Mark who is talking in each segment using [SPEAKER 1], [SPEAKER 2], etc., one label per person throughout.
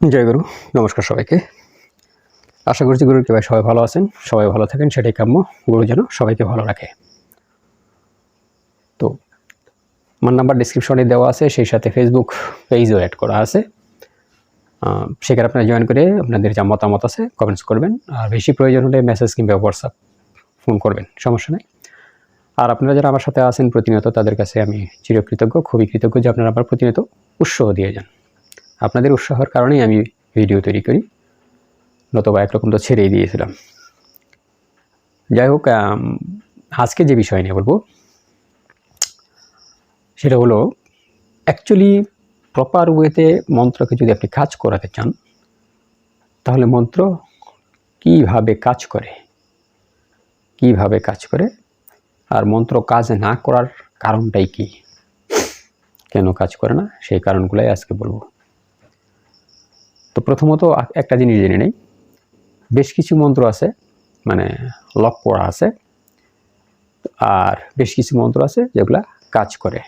[SPEAKER 1] জয় গুরু, নমস্কার সবাইকে। আশা করছি গুরুর কৃপায় সবাই ভালো আছেন, সবাই ভালো থাকেন, সেটাই কাম্য, গুরু যেন সবাইকে ভালো রাখে। তো, আমার নাম্বার ডিসক্রিপশনে দেওয়া আছে, সেই সাথে ফেসবুক পেজও অ্যাড করা আছে। সেখানে আপনারা জয়েন করে আপনাদের যা মতামত আছে কমেন্টস করবেন। আর বেশি প্রয়োজন হলে মেসেজ কিংবা হোয়াটসঅ্যাপ ফোন করবেন, সমস্যা নেই। আর আপনারা যারা আমার সাথে আছেন প্রতিনিয়ত, তাদের কাছে আমি চিরকৃতজ্ঞ, খুবই কৃতজ্ঞ যে আপনারা আমার প্রতিনিয়ত উৎসাহ দিয়ে যান। আপনাদের উৎসাহের কারণেই আমি ভিডিও তৈরি করি। নতবা একরকম তো ছেড়েই দিয়েছিলাম। যাই হোক আজকে যে বিষয় নিয়ে বলব, সেটা হলো অ্যাকচুয়ালি প্রপার ওয়েতে মন্ত্রকে যদি আপনি কাজ করাতে চান, তাহলে মন্ত্র কীভাবে কাজ করে? কীভাবে কাজ করে? আর মন্ত্র কাজ না করার কারণটাই কি? কেন কাজ করে না? সেই কারণগুলাই আজকে বলব। প্রথমত একটা জিনিস জেনে নেই। বেশ কিছু মন্ত্র আছে মানে লক পড়া আছে, আর বেশ কিছু মন্ত্র আছে যেগুলা কাজ করে।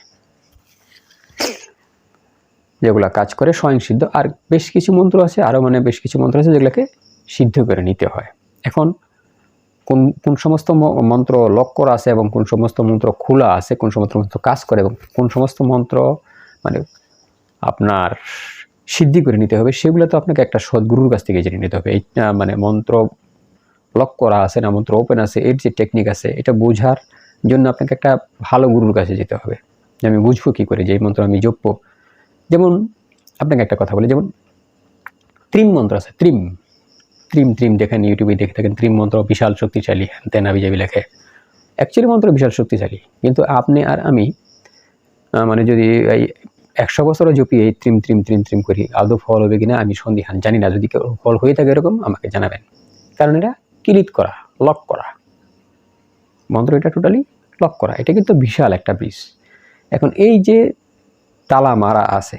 [SPEAKER 1] যেগুলা কাজ করে স্বয়ংসিদ্ধ, আর বেশ কিছু মন্ত্র আছে আরও মানে বেশ কিছু মন্ত্র আছে যেগুলোকে সিদ্ধ করে নিতে হয়। এখন কোন কোন সমস্ত মন্ত্র লক করা আছে এবং কোন সমস্ত মন্ত্র খোলা আছে, কোন সমস্ত মন্ত্র কাজ করে এবং কোন সমস্ত মন্ত্র মানে আপনার সিদ্ধি করে নিতে হবে। সেগুলো তো আপনাকে একটা সদ্গুরুর কাছ থেকে জেনে নিতে হবে। এই মানে মন্ত্র লক করা আছে না, মন্ত্র ওপেন আছে, এর যে টেকনিক আছে, এটা বোঝার জন্য আপনাকে একটা ভালো গুরুর কাছে যেতে হবে। যে আমি বুঝব কী করে, যে এই মন্ত্র আমি জপবো। যেমন আপনাকে একটা কথা বলি, যেমন ত্রিম মন্ত্র আছে, ত্রিম। ত্রিম ত্রিম, দেখেন ইউটিউবে দেখে থাকেন, ত্রিম মন্ত্র বিশাল শক্তিশালী তেন আবি যাবি লেখে। অ্যাকচুয়ালি মন্ত্র বিশাল শক্তিশালী, কিন্তু আপনি আর আমি মানে যদি এই একশো বছরও জপি এই ত্রিম ত্রিম ত্রিম ত্রিম করি আদৌ ফল হবে কিনা আমি সন্দিহান জানি না। যদি কেউ ফল হয়ে থাকে এরকম, আমাকে জানাবেন। কারণ এটা কিলিট করা, লক করা। মন্ত্র এটা টোটালি লক করা। এটা কিন্তু বিশাল একটা ব্রিজ এখন এই যে তালা মারা আছে,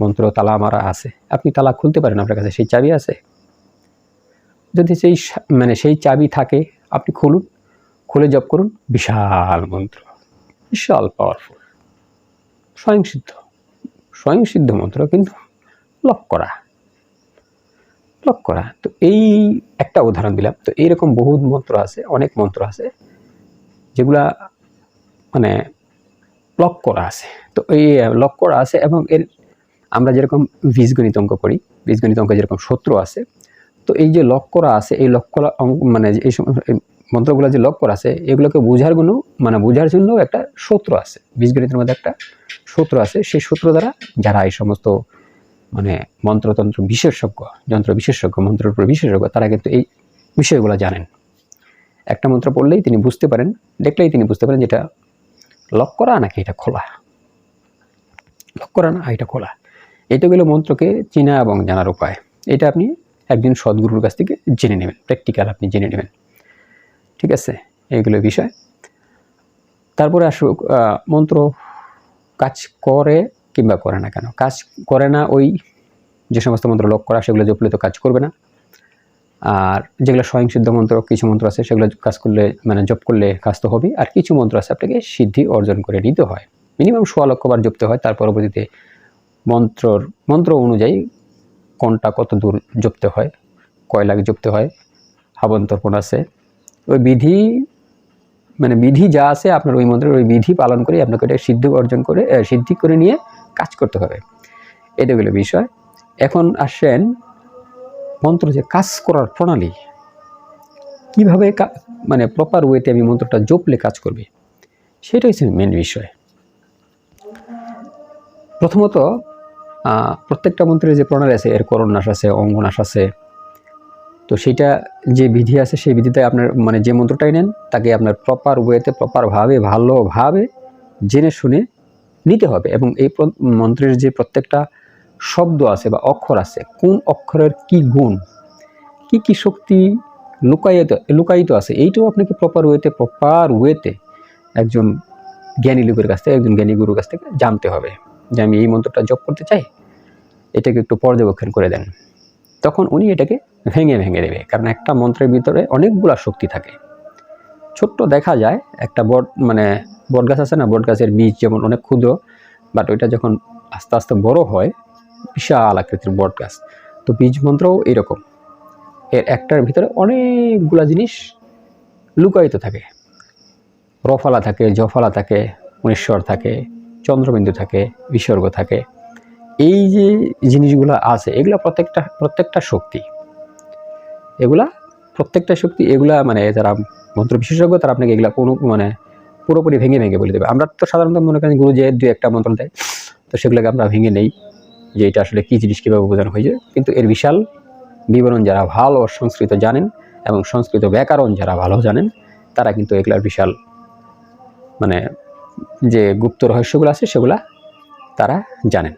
[SPEAKER 1] মন্ত্র তালা মারা আছে, আপনি তালা খুলতে পারেন আপনার কাছে, সেই চাবি আছে? যদি সেই মানে সেই চাবি থাকে, আপনি খুলুন, খুলে জব করুন, বিশাল মন্ত্র, বিশাল পাওয়ারফুল স্বয়ংসিদ্ধ। স্বয়ংসিদ্ধ মন্ত্র কিন্তু লক করা। লক করা। তো এই একটা উদাহরণ দিলাম। তো এইরকম বহু মন্ত্র আছে, অনেক মন্ত্র আছে, যেগুলা মানে লক করা আছে। তো এই, লক করা আছে এবং এর আমরা যেরকম বীজগণিত অঙ্ক করি বীজগণিত অঙ্ক যেরকম সূত্র আছে, তো এই যে লক করা আছে, এই লক করা মানে এই মন্ত্রগুলো যে লক করা আছে, এগুলোকে বোঝার জন্য মানে বোঝার জন্য একটা সূত্র আছে। বীজগণিতের মধ্যে একটা সূত্র আছে। সেই সূত্র দ্বারা যারা এই সমস্ত মানে মন্ত্রতন্ত্র বিশেষজ্ঞ, যন্ত্র বিশেষজ্ঞ, মন্ত্রের উপর বিশেষজ্ঞ, তারা কিন্তু এই বিষয়গুলো জানেন। একটা মন্ত্র পড়লেই তিনি বুঝতে পারেন, দেখলেই তিনি বুঝতে পারেন যেটা লক করা নাকি এটা খোলা। লক করা না, এটা খোলা। এটা গেল মন্ত্রকে চেনা এবং জানার উপায়, এটা আপনি একজন সদ্গুরুর কাছ থেকে জেনে নেবেন, প্র্যাকটিক্যাল আপনি জেনে নেবেন। ঠিক আছে? এইগুলো বিষয়। তারপরে আসুক মন্ত্র কাজ করে কিংবা করে না কেন? কাজ করে না, ওই যে সমস্ত মন্ত্র লক করা, সেগুলো জপলে তো কাজ করবে না। আর যেগুলো স্বয়ংসিদ্ধ মন্ত্র, কিছু মন্ত্র আছে, সেগুলো কাজ করলে মানে জপ করলে কাজ তো হবে আর কিছু মন্ত্র আছে আপনাকে সিদ্ধি অর্জন করে নিতে হয়। মিনিমাম সোয়া লক্ষ বার জপতে হয়, তার পরবর্তীতে মন্ত্রর, মন্ত্র অনুযায়ী কোনটা কত দূর জপতে হয়, কয় লাখ জপতে হয় হাবন্তর্পণ আছে ওই বিধি মানে বিধি যা আছে আপনার ওই মন্ত্রের ওই বিধি পালন করে আপনাকে এটা সিদ্ধ অর্জন করে সিদ্ধি করে নিয়ে কাজ করতে হবে। এটা গেলো বিষয়। এখন আসেন মন্ত্র যে কাজ করার প্রণালী। কীভাবে মানে প্রপার ওয়েতে আমি মন্ত্রটা জপলে কাজ করবে? সেটা হচ্ছে মেন বিষয়। প্রথমত প্রত্যেকটা মন্ত্রের যে প্রণালী আছে, এর করণনাশ আছে অঙ্গনাশ আছে তো সেটা যে বিধি আছে সেই বিধিতে আপনার মানে যে মন্ত্রটাই নেন, তাকে আপনার প্রপার ওয়েতে প্রপারভাবে ভালোভাবে জেনে শুনে নিতে হবে। এবং এই মন্ত্রের যে প্রত্যেকটা শব্দ আছে বা অক্ষর আছে, কোন অক্ষরের কি গুণ, কি কি শক্তি লুকায়িত লুকায়িত আছে, এইটাও আপনাকে প্রপার ওয়েতে প্রপার ওয়েতে একজন জ্ঞানী লোকের কাছ থেকে, একজন জ্ঞানী গুরুর কাছ থেকে জানতে হবে। যে আমি এই মন্ত্রটা জপ করতে চাই, এটাকে একটু পর্যবেক্ষণ করে দেন। তখন উনি এটাকে ভেঙে ভেঙে দেবে। কারণ একটা মন্ত্রের ভিতরে অনেকগুলা শক্তি থাকে। ছোট্ট দেখা যায়, একটা বট মানে বট গাছ আছে না বট গাছের বীজ যেমন অনেক ক্ষুদ্র বাট ওইটা যখন আস্তে আস্তে বড় হয়, বিশাল আকৃতির বট গাছ তো বীজ মন্ত্রও এরকম। এর একটার ভিতরে অনেকগুলা জিনিস লুকায়িত থাকে। রফালা থাকে, জফলা থাকে মনীশ্বর থাকে, চন্দ্রবিন্দু থাকে, বিসর্গ থাকে। এই যে জিনিসগুলো আছে, এগুলা প্রত্যেকটা প্রত্যেকটা শক্তি। এগুলা, প্রত্যেকটা শক্তি, এগুলা মানে যারা মন্ত্র বিশেষজ্ঞ, তারা আপনাকে এগুলা কোনো মানে পুরোপুরি ভেঙে ভেঙে বলে দেবে। আমরা তো সাধারণত মনে করেন গুরু যে দু একটা মন্ত্র দেয়, তো সেগুলোকে আমরা ভেঙে নেই যে এটা আসলে কী জিনিস, কীভাবে বোঝানো হয়েছে। কিন্তু এর বিশাল বিবরণ যারা ভালো সংস্কৃত জানেন এবং সংস্কৃত ব্যাকরণ যারা ভালো জানেন, তারা কিন্তু এগুলার বিশাল মানে যে গুপ্ত রহস্যগুলো আছে, সেগুলা তারা জানেন।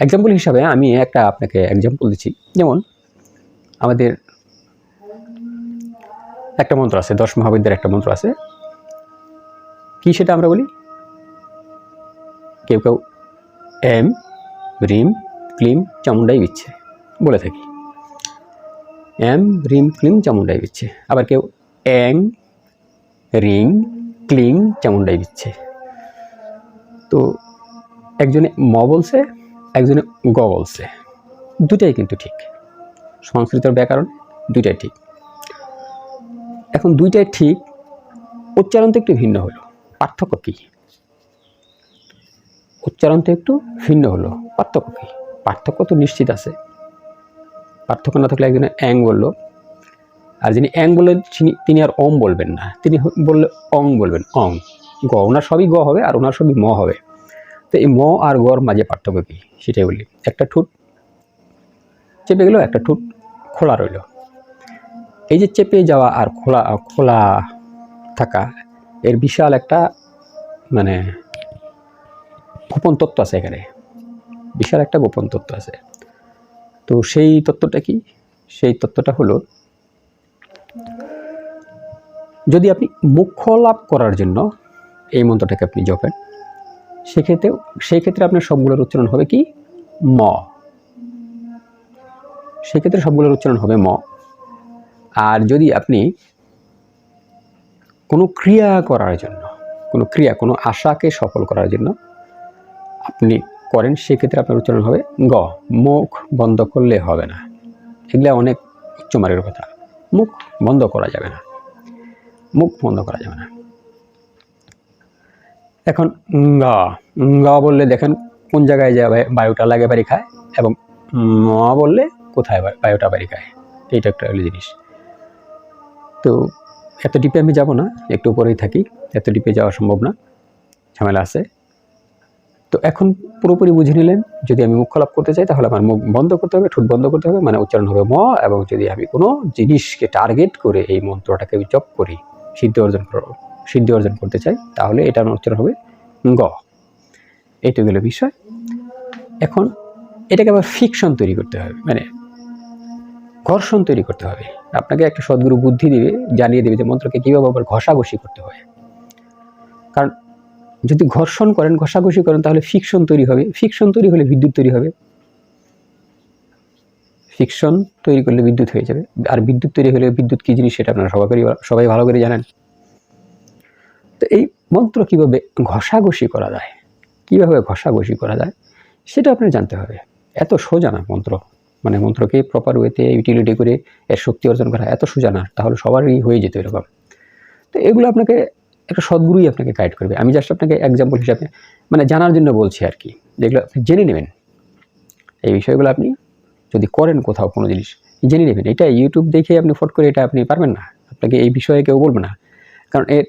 [SPEAKER 1] এক্সাম্পল হিসাবে আমি একটা আপনাকে এক্সাম্পল দিচ্ছি। যেমন আমাদের একটা মন্ত্র আছে, দশ মহাবিদ্যার একটা মন্ত্র আছে। কি সেটা আমরা বলি? কেউ কেউ এম, রিম, ক্লিম চামুন্ডাই বিচ্ছে বলে থাকি। এম, রিম, ক্লিম চামুন্ডাই বিচ্ছে। আবার কেউ অ্যাং রিং ক্লিং চামুন্ডাই বিচ্ছে। তো একজনে ম বলছে একজনে গ বলছে। দুটাই কিন্তু ঠিক। সংস্কৃতের ব্যাকরণ দুইটাই ঠিক। এখন দুইটাই ঠিক, উচ্চারণ তো একটু ভিন্ন হলো। পার্থক্য কী? উচ্চারণ তো একটু ভিন্ন হলো। পার্থক্য কী? পার্থক্য তো নিশ্চিত আছে। পার্থক্য না থাকলে একজনে অ্যাং বলল। আর যিনি অ্যাং বললেন, তিনি আর অম বলবেন না। তিনি বললে অং বলবেন। অং। গ ওনার সবই গ হবে আর ওনার সবই ম হবে। তো এই ম আর গর মাঝে পার্থক্য কী? সেটাই বলি। একটা ঠোঁট চেপে গেল, একটা ঠোঁট খোলা রইল। এই যে চেপে যাওয়া আর খোলা খোলা থাকা, এর বিশাল একটা মানে গোপন তত্ত্ব আছে এখানে। বিশাল একটা গোপন তত্ত্ব আছে। তো সেই তত্ত্বটা কি? সেই তত্ত্বটা হলো, যদি আপনি মুখ্য লাভ করার জন্য এই মন্ত্রটাকে আপনি জপেন সেক্ষেত্রে সেই ক্ষেত্রে আপনার সবগুলোর উচ্চারণ হবে কি? ম। সেক্ষেত্রে সবগুলোর উচ্চারণ হবে ম। আর যদি আপনি কোনো ক্রিয়া করার জন্য, কোনো ক্রিয়া, কোনো আশাকে সফল করার জন্য আপনি করেন, সেক্ষেত্রে আপনার উচ্চারণ হবে গ। মুখ বন্ধ করলে হবে না। এগুলো অনেক উচ্চমারের কথা। মুখ বন্ধ করা যাবে না। মুখ বন্ধ করা যাবে না। এখন গ গ বললে দেখেন কোন জায়গায় যাবে বায়ুটা লাগে বাড়ি খায় এবং ম বললে কোথায় বায়ুটা বাড়ি খায় এইটা একটা জিনিস। তো এত ডিপে আমি যাব না, একটু উপরেই থাকি, এত ডিপে যাওয়া সম্ভব না, ঝামেলা আছে। তো এখন পুরোপুরি বুঝে নিলেন, যদি আমি মুখ লাভ করতে চাই তাহলে আমার মুখ বন্ধ করতে হবে, ঠোঁট বন্ধ করতে হবে মানে উচ্চারণ হবে ম এবং যদি আমি কোনো জিনিসকে টার্গেট করে এই মন্ত্রটাকে জপ করি, সিদ্ধি অর্জন করব সিদ্ধি অর্জন করতে চাই, তাহলে এটার উচ্চারণ হবে গ। এইটা গেল বিষয়। এখন এটাকে আবার ফিকশন তৈরি করতে হবে মানে ঘর্ষণ তৈরি করতে হবে। আপনাকে একটা সদ্গুরু বুদ্ধি দিবে, জানিয়ে দেবে যে মন্ত্রকে কীভাবে আবার ঘষাঘষি করতে হয়। কারণ যদি ঘর্ষণ করেন, ঘষাঘষি করেন, তাহলে ফিকশন তৈরি হবে। ফিকশন তৈরি হলে বিদ্যুৎ তৈরি হবে। ফিকশন তৈরি করলে বিদ্যুৎ হয়ে যাবে। আর বিদ্যুৎ তৈরি হলে বিদ্যুৎ কী জিনিস সেটা আপনারা সবাই সবাই ভালো করে জানেন। মন্ত্র কীভাবে ঘষাঘষি করা যায়? কীভাবে ঘষাঘষি করা যায়? সেটা আপনার জানতে হবে। এত সোজা না মন্ত্র। মানে মন্ত্রকে প্রপার ওয়েতে ইউটিলিটি করে এর শক্তি অর্জন করা এত সোজা না, তাহলে সবারই হয়ে যেত এরকম। তো এগুলো আপনাকে একটা সদ্গুরুই আপনাকে গাইড করবে। আমি জাস্ট আপনাকে এক্সাম্পল হিসাবে মানে জানার জন্য বলছি আর কি। যেগুলো আপনি জেনে নেবেন। এই বিষয়গুলো আপনি যদি করেন কোথাও কোনো জিনিস, জেনে নেবেন। এটা ইউটিউব দেখে আপনি ফট করে এটা আপনি পারবেন না। আপনাকে এই বিষয়ে কেউ বলবে না। কারণ এর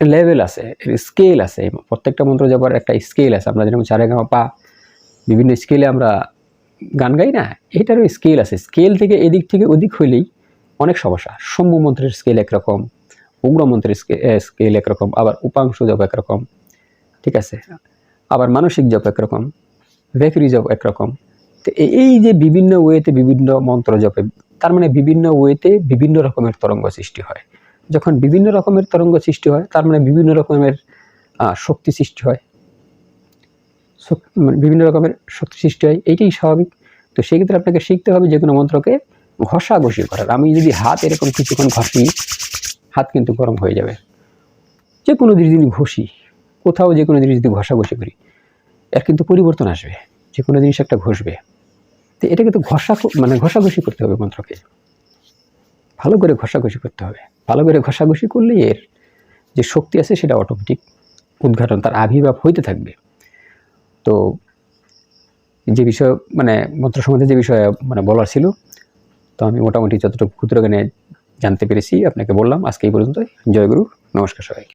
[SPEAKER 1] লেভেল আছে স্কেল আছে, প্রত্যেকটা মন্ত্র যাবার একটা স্কেল আছে। আমরা যেরকম চারে গামা পা, বিভিন্ন স্কেলে আমরা গান গাই না, এটারও স্কেল আছে। স্কেল থেকে এদিক থেকে ওদিক হইলেই অনেক সমস্যা। শম্ভু মন্ত্রের স্কেল একরকম, উগ্র মন্ত্রের স্কেল একরকম, আবার উপাংশ জপ একরকম, ঠিক আছে? আবার মানসিক জপ একরকম ভেকরি জপ একরকম। তো এই যে বিভিন্ন ওয়েতে বিভিন্ন মন্ত্র জপে, তার মানে বিভিন্ন ওয়েতে বিভিন্ন রকমের তরঙ্গ সৃষ্টি হয়। যখন বিভিন্ন রকমের তরঙ্গ সৃষ্টি হয়, তার মানে বিভিন্ন রকমের শক্তি সৃষ্টি হয়। মানে বিভিন্ন রকমের শক্তি সৃষ্টি হয়, এইটাই স্বাভাবিক। তো সেক্ষেত্রে আপনাকে শিখতে হবে যে কোনো মন্ত্রকে ঘষাঘষি করার। আমি যদি হাত এরকম কিছুক্ষণ ঘষি, হাত কিন্তু গরম হয়ে যাবে। যে কোনো জিনিস যদি ঘষি, কোথাও যে কোনো জিনিস যদি ঘষাঘষি করি, এর কিন্তু পরিবর্তন আসবে। যে কোনো জিনিস একটা ঘষবে। তো এটাকে তো ঘষা মানে ঘষাঘষি করতে হবে মন্ত্রকে। ভালো করে ঘষাঘষি করতে হবে। ভালো করে ঘষাঘষি করলে এর যে শক্তি আছে সেটা অটোমেটিক উদ্ঘাটন, তার আবির্ভাব হইতে থাকবে। তো যে বিষয় মানে মন্ত্র সম্বন্ধে যে বিষয়ে মানে বলার ছিল, তো আমি মোটামুটি যতটুকু ক্ষুদ্র জ্ঞানে জানতে পেরেছি, আপনাকে বললাম। আজকে এই পর্যন্ত জয়গুরু নমস্কার সবাইকে।